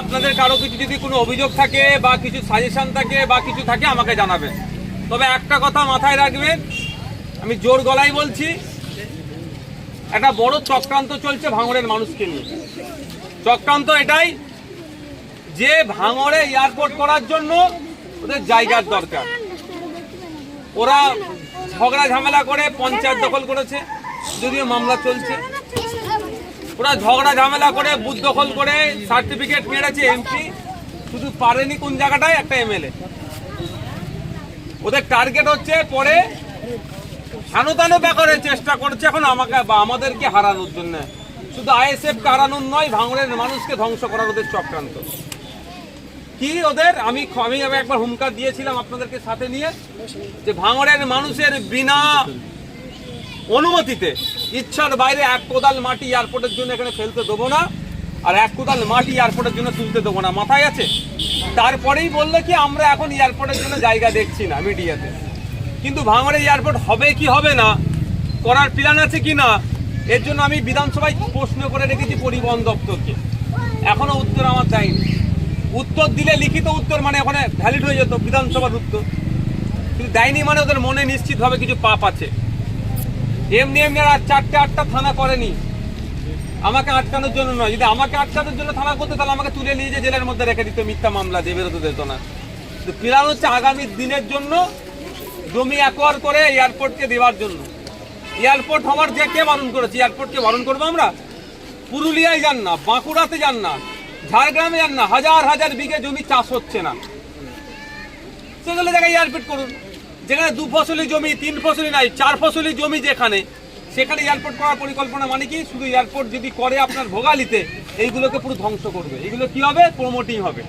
আপনাদের কারও কিছু যদি কোনো অভিযোগ থাকে বা কিছু সাজেশন থাকে বা কিছু থাকে আমাকে জানাবেন। তবে একটা কথা মাথায় রাখবেন, আমি জোর গলায় বলছি, একটা বড় চক্রান্ত চলছে ভাঙড়ের মানুষকে নিয়ে। চক্রান্ত এটাই যে ভাঙড়ে এয়ারপোর্ট করার জন্য ওদের জায়গার দরকার। ওরা ঝগড়া ঝামেলা করে পঞ্চায়েত দখল করেছে, যদিও মামলা চলছে। ওরা ঝগড়া ঝামেলা করে বুথ দখল করে সার্টিফিকেট মেরেছে এমপি শুধু পারেনি কোন জায়গাটায়, একটা এমএলএ ওদের টার্গেট হচ্ছে পরে হেনতানো ব্যাপারে চেষ্টা করছে এখন আমাকে বা আমাদেরকে হারানোর জন্য। শুধু আইএসএফ কে হারানোর নয়, ভাঙড়ের মানুষকে ধ্বংস করার ওদের চক্রান্ত। কি ওদের? আমি আমি একবার হুমকার দিয়েছিলাম আপনাদেরকে সাথে নিয়ে যে ভাঙড়ের মানুষের বিনা অনুমতিতে ইচ্ছার বাইরে এক কোদাল মাটি এয়ারপোর্টের জন্য এখানে ফেলতে দেবো না, আর এক কোদাল মাটি এয়ারপোর্টের জন্য তুলতে দেবো না। মাথায় আছে? তারপরেই বলল কি, আমরা এখন এয়ারপোর্টের জন্য জায়গা দেখছি না মিডিয়াতে কিন্তু ভাঙড়ে এয়ারপোর্ট হবে কি হবে না, করার প্ল্যান আছে কি না, এর জন্য আমি বিধানসভায় প্রশ্ন করে রেখেছি পরিবহন দপ্তরকে। এখনও উত্তর আমার দেয়নি। উত্তর দিলে লিখিত উত্তর মানে ওখানে ভ্যালিড হয়ে যেত বিধানসভার উত্তর। কিন্তু দেয়নি মানে ওদের মনে নিশ্চিতভাবে কিছু পাপ আছে। এমনি এমনি আর চারটে, আটটা থানা করেনি। আমাকে আটকানোর জন্য নয়। যদি আমাকে আটকানোর জন্য থানা করতে, তাহলে আমাকে তুলে নিয়ে যে জেলের মধ্যে রেখে দিত মিথ্যা মামলা দিয়ে বেরোতে দিত না। তো হচ্ছে আগামী দিনের জন্য জমি অ্যাকোয়ার করে এয়ারপোর্টকে দেওয়ার জন্য। এয়ারপোর্ট হওয়ার যে কে বারণ করেছে, এয়ারপোর্টকে বারণ করব আমরা? পুরুলিয়ায় যান না, বাঁকুড়াতে যান না, ঝাড়গ্রামে যান না, হাজার হাজার বিঘে জমি চাষ হচ্ছে না। সেগুলো জায়গায় এয়ারপোর্ট করুন। যেখানে দু ফসলি জমি, তিন ফসলি নাই, চার ফসলি জমি যেখানে, সেখানে এয়ারপোর্ট করার পরিকল্পনা মানে কি? শুধু এয়ারপোর্ট যদি করে আপনার ভোগালিতে, এইগুলোকে পুরো ধ্বংস করবে। এগুলো কি হবে? প্রমোটিং হবে।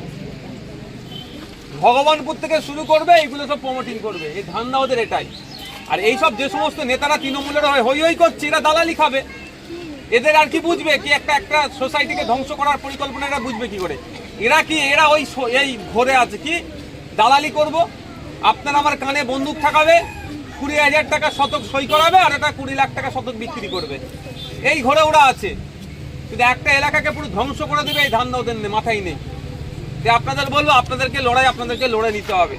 ভগবানপুর থেকে শুরু করবে, এইগুলো সব প্রমোটিং করবে। এই ধান্দা ওদের এটাই। আর এইসব যে সমস্ত নেতারা তৃণমূলের হয়ে হই হই করছে, এরা দালালি খাবে। এদের আর কি বুঝবে? কি একটা একটা সোসাইটিকে ধ্বংস করার পরিকল্পনা এরা বুঝবে কি করে? এরা কি, এরা ওই এই ঘরে আছে কি? দালালি করব আপনার আমার কানে বন্দুক থাকাবে কুড়ি হাজার টাকা শতক সই করাবে আর এটা কুড়ি লাখ টাকা শতক বিক্রি করবে। এই ঘরে ওরা আছে। কিন্তু একটা এলাকাকে পুরো ধ্বংস করে দেবে এই ধান্দা ওদের মাথায় নেই যে আপনাদের বলব, আপনাদেরকে লড়াই, আপনাদেরকে লড়ে নিতে হবে।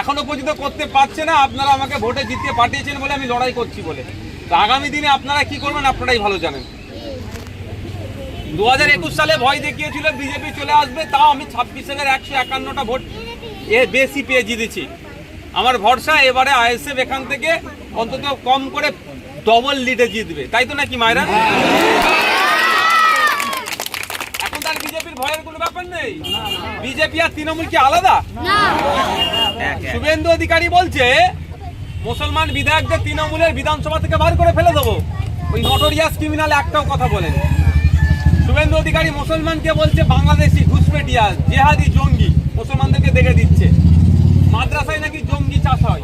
এখনও পর্যন্ত করতে পারছে না, আপনারা আমাকে ভোটে জিতিয়ে পাঠিয়েছেন বলে আমি লড়াই করছি বলে। তো আগামী দিনে আপনারা কি করবেন, আপনারাই ভালো জানেন। দু হাজার একুশ সালে ভয় দেখিয়েছিল, বিজেপি চলে আসবে, তাও আমি ছাব্বিশ হাজার একশো একান্নটা ভোট এ বেশি পেয়ে জিতেছি। আমার ভরসা এবারে আইএসএফ এখান থেকে অন্তত কম করে ডবল লিডে জিতবে। তাই তো নাকি মায়েরা? এখন তার বিজেপির ভয়ের কোনো ব্যাপার নেই? বিজেপি আর তৃণমূল কি আলাদা? শুভেন্দু অধিকারী বলছে মুসলমান বিধায়কদের তৃণমূলের বিধানসভা থেকে বার করে ফেলে দেবো। ওই নটোরিয়াস ক্রিমিনাল একটাও কথা বলেন। শুভেন্দু অধিকারী মুসলমানকে বলছে বাংলাদেশি ঘুষপেটিয়া জেহাদি জঙ্গি। মুসলমানদেরকে দেখে দিচ্ছে। মাদ্রাসায় নাকি জঙ্গি চাষ হয়।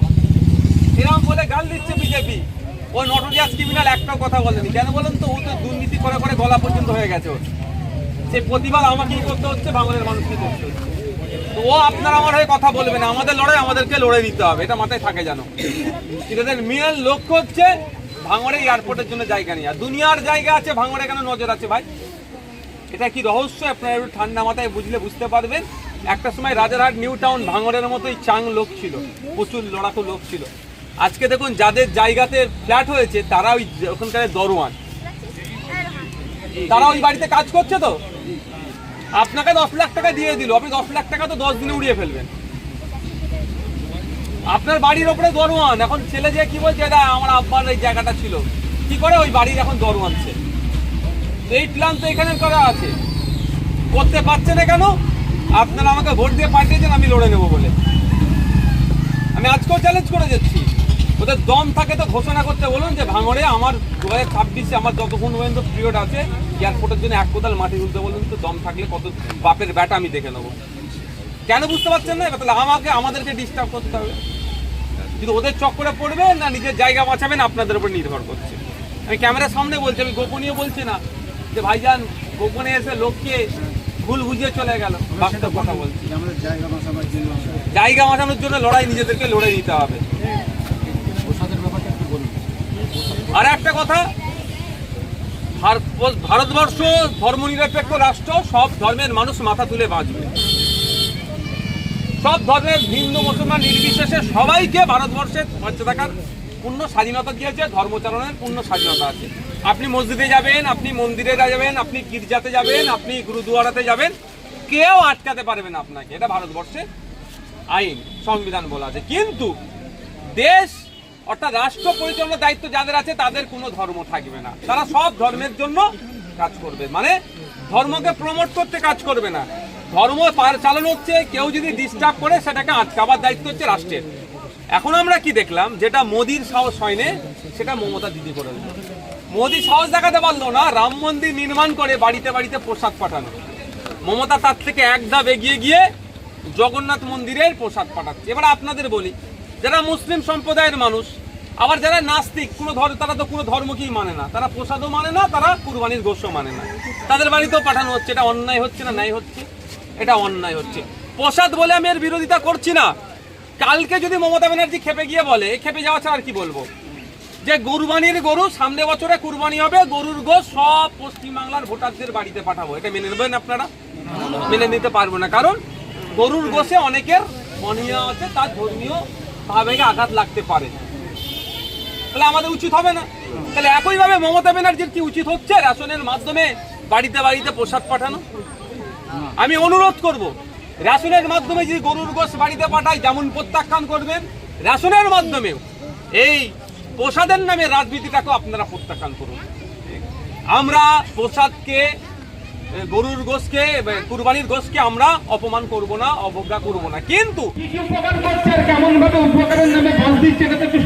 এরকম বলে গাল দিচ্ছে বিজেপি। ও নটোরিয়াস ক্রিমিনাল একটাও কথা বলেনি। কেন বলেন তো? ও তো দুর্নীতি করে করে গলা পর্যন্ত হয়ে গেছে ওর। সে প্রতিবাদ আমাকেই করতে হচ্ছে, বাংলার মানুষকে করতে হচ্ছে। তো ও আপনার আমার হয়ে কথা বলবে না। আমাদের লড়াই আমাদেরকে লড়ে নিতে হবে। এটা মাথায় থাকে জানো এদের মেন লক্ষ্য হচ্ছে ভাঙড়ে এয়ারপোর্টের জন্য জায়গা নেই আর দুনিয়ার জায়গা আছে, ভাঙড়ে কেন নজর আছে ভাই? এটা কি রহস্য? আপনারা একটু ঠান্ডা মাথায় বুঝলে বুঝতে পারবেন। একটা সময় রাজারহাট, নিউ টাউন, ভাঙড়ের মতোই চাং লোক ছিল, প্রচুর লড়াকু লোক ছিল। আজকে দেখুন, যাদের জায়গাতে ফ্ল্যাট হয়েছে, তারা ওই ওখানকার দরোয়ান। তারা ওই বাড়িতে কাজ করছে তো? আপনাকে দশ লাখ টাকা দিয়ে দিল, আপনি দশ লাখ টাকা তো দশ দিনে উড়িয়ে ফেলবেন। আপনার বাড়ির ওপরে দরোয়ান, এখন ছেলে যে কি বলছে, দাদা, আমার আব্বার এই জায়গাটা ছিল। কি করে ওই বাড়ির এখন দরওয়ান সে? এই প্ল্যান তো এখানে করা আছে। করতে পারছে না কেন? আপনারা আমাকে ভোট দিয়ে পাঠিয়েছেন, আমি লড়ে নেব বলে। আমি আজকেও চ্যালেঞ্জ করে যাচ্ছি। ওদের দম থাকে তো ঘোষণা করতে বলুন যে ভাঙড়ে আমার দু হাজার ছাব্বিশে আমার যতক্ষণ পর্যন্ত পিরিয়ড আছে এয়ারপোর্টের জন্য এক কোদাল মাটি তুলতে বলুন তো দম থাকলে কত বাপের ব্যাটা আমি দেখে নেব। কেন বুঝতে পারছেন না? তাহলে আমাকে, আমাদেরকে ডিস্টার্ব করতে হবে। কিন্তু ওদের চক্করে পড়বে না, নিজের জায়গা বাঁচাবেন, আপনাদের উপর নির্ভর করছে। আমি ক্যামেরার সামনে বলছি, আমি গোপনীয় বলছি না যে ভাইজান, গোপনে এসে লোককে ভুল বুঝিয়ে চলে গেল। বাস্তব কথা বলছি। জায়গা বাঁচানোর জন্য লড়াই নিজেদেরকে লড়ে নিতে হবে। আর একটা কথা ভার- ভারতবর্ষ ধর্মনিরপেক্ষ রাষ্ট্র সব ধর্মের মানুষ মাথা তুলে বাঁচবে। সব ধর্মের হিন্দু মুসলমান নির্বিশেষে সবাইকে ভারতবর্ষের থাকার পূর্ণ স্বাধীনতা দিয়েছে ধর্মচারণের পূর্ণ স্বাধীনতা আছে। আপনি মসজিদে যাবেন, আপনি মন্দিরে যাবেন, আপনি গির্জাতে যাবেন, আপনি গুরুদুয়ারাতে যাবেন, কেউ আটকাতে পারবে না আপনাকে। এটা ভারতবর্ষে আইন, সংবিধান বলা আছে। কিন্তু দেশ অর্থাৎ রাষ্ট্র পরিচালনার দায়িত্ব যাদের আছে, তাদের কোনো ধর্ম থাকবে না। তারা সব ধর্মের জন্য কাজ করবে। মানে ধর্মকে প্রমোট করতে কাজ করবে না। ধর্ম চালানো হচ্ছে, কেউ যদি ডিস্টার্ব করে, সেটাকে আটকাবার দায়িত্ব হচ্ছে রাষ্ট্রের। এখন আমরা কি দেখলাম, যেটা মোদির সাহস হয়নি, সেটা মমতা দিদি করে। মোদি সাহস দেখাতে পারল না, রাম মন্দির নির্মাণ করে বাড়িতে বাড়িতে প্রসাদ পাঠানো মমতা তার থেকে এক ধাপ এগিয়ে গিয়ে জগন্নাথ মন্দিরের প্রসাদ পাঠাচ্ছে। এবার আপনাদের বলি, যারা মুসলিম সম্প্রদায়ের মানুষ, আবার যারা নাস্তিক, কোনো ধর্ম তারা তো কোনো ধর্মকেই মানে না। তারা প্রসাদও মানে না, তারা কুরবানির গোষ্ঠও মানে না। তাদের বাড়িতেও পাঠানো হচ্ছে, এটা অন্যায় হচ্ছে না ন্যায় হচ্ছে? এটা অন্যায় হচ্ছে। প্রসাদ বলে আমি এর বিরোধিতা করছি না। কালকে যদি মমতা ব্যানার্জি খেপে গিয়ে বলে খেপে যাওয়া ছাড়া আর কি বলব? যে কুরবানির গরু, সামনে বছরে কুরবানি হবে, গরুর গোশ সব পশ্চিমবাংলার ভোটারদের বাড়িতে পাঠাবো। এটা মেনে নেবেন আপনারা? মেনে নিতে পারব না। কারণ গরুর গোশে অনেকের মনীয় আছে, তার ধর্মীয় ভাবে আঘাত লাগতে পারে। তাহলে আমাদের উচিত হবে না? তাহলে একইভাবে মমতা ব্যানার্জির কি উচিত হচ্ছে? রেশনের মাধ্যমে বাড়িতে বাড়িতে প্রসাদ পাঠানো? আমি অনুরোধ করব, রেশনের মাধ্যমে যদি গরুর গোশ বাড়িতে পাঠায়, যেমন প্রত্যাখ্যান করবেন, রেশনের মাধ্যমেও এই প্রসাদের নামে রাজনীতিটাকেও আপনারা প্রত্যাখ্যান করুন। আমরা প্রসাদকে গরুর গোশকে এ, কুরবানির গোশকে আমরা অপমান করব না অবজ্ঞা করব না। কিন্তু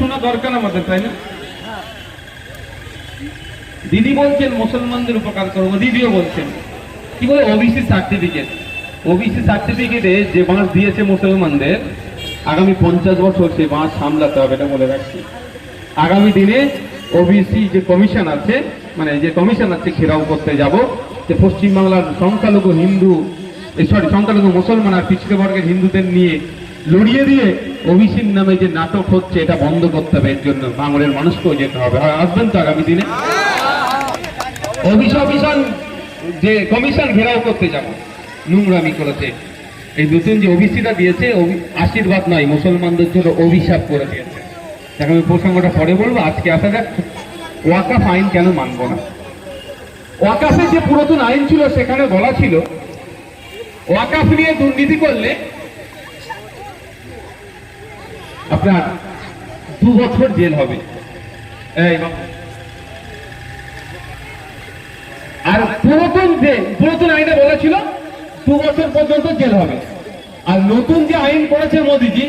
শোনা দরকার দিদি বলছেন মুসলমানদের উপকার করব দিদিও বলছেন। কি বলে? ওবিসি সার্টিফিকেট ওবিসি সার্টিফিকেটে যে বাঁশ দিয়েছে মুসলমানদের আগামী পঞ্চাশ বছর সেই বাঁশ সামলাতে হবে এটা বলে রাখছি। আগামী দিনে ওবিসি যে কমিশন আছে মানে যে কমিশন আছে ঘেরাও করতে যাব, যে পশ্চিমবাংলার সংখ্যালঘু হিন্দু সরি সংখ্যালঘু মুসলমান আর পিছিয়ে বর্গের হিন্দুদের নিয়ে লড়িয়ে দিয়ে ওবিসির নামে যে নাটক হচ্ছে, এটা বন্ধ করতে হবে। এর জন্য বাংলার মানুষকেও যেতে হবে। আসবেন তো আগামী দিনে? ওবিসি কমিশন যে কমিশন ঘেরাও করতে যাব, নোংরামি করেছে। এই নতুন যে ওবিসিটা দিয়েছে আশীর্বাদ নয়, মুসলমানদের জন্য অভিশাপ করে দিয়েছে দেখো, আমি প্রসঙ্গটা পরে বলব, আজকে আসা যাক, ওয়াকাফ আইন কেন মানবো না? ওয়াকাফের যে পুরাতন আইন ছিল, সেখানে বলা ছিল, ওয়াকাফ নিয়ে দুর্নীতি করলে আপনার দু বছর জেল হবে। আর পুরাতন যে, পুরাতন আইনে বলা ছিল, দু বছর পর্যন্ত জেল হবে। আর নতুন যে আইন করেছে মোদিজি